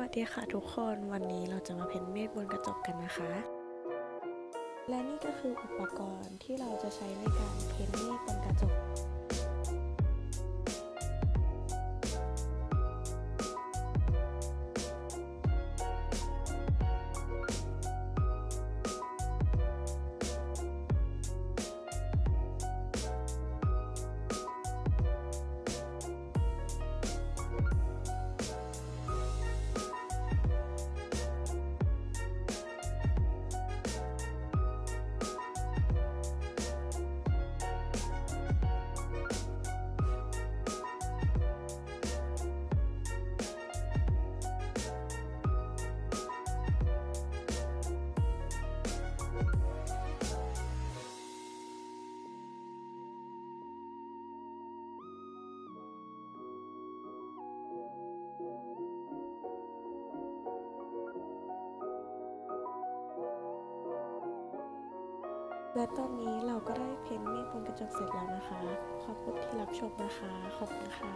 วัสดีค่ะทุกคนวันนี้เราจะมาเพ้นเมฆบนกระจกกันนะคะ และนี่ก็คืออุปกรณ์ที่เราจะใช้ในการเพ้นเมฆบนกระจก และตอนนี้เราก็ได้เพ้นเมฆบนกระจกเสร็จแล้วนะคะ ขอบคุณที่รับชมนะคะ ขอบคุณค่ะ